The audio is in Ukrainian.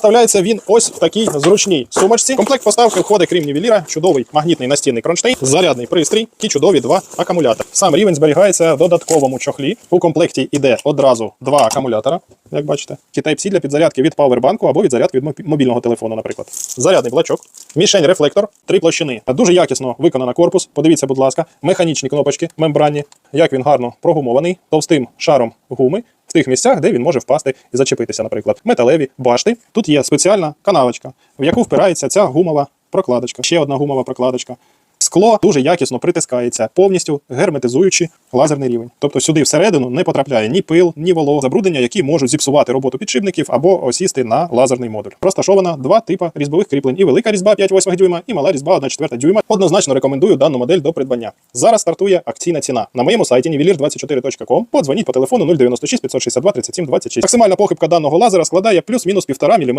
Поставляється він ось в такій зручній сумочці. Комплект поставки входить, крім нівеліра, чудовий магнітний настінний кронштейн, зарядний пристрій і чудові два акумулятори. Сам рівень зберігається в додатковому чохлі. У комплекті йде одразу два акумулятора, як бачите. Type-C для підзарядки від павербанку або від зарядки від мобільного телефону, наприклад. Зарядний блочок, мішень рефлектор, три площини. Дуже якісно виконана корпус. Подивіться, будь ласка, механічні кнопочки, мембранні, як він гарно прогумований товстим шаром гуми. В тих місцях, де він може впасти і зачепитися, наприклад, металеві башти. Тут є спеціальна канавочка, в яку впирається ця гумова прокладочка. Ще одна гумова прокладочка. Скло дуже якісно притискається, повністю герметизуючи лазерний рівень. Тобто сюди всередину не потрапляє ні пил, ні волого, забруднення, які можуть зіпсувати роботу підшипників або осісти на лазерний модуль. Розташовано два типи різьбових кріплень: і велика різьба 5,8 дюйма, і мала різьба 1,4 дюйма. Однозначно рекомендую дану модель до придбання. Зараз стартує акційна ціна. На моєму сайті nivelir24.com. Подзвоніть по телефону 096 562 37 26. Максимальна похибка даного лазера складає плюс-мінус 1,5 мм.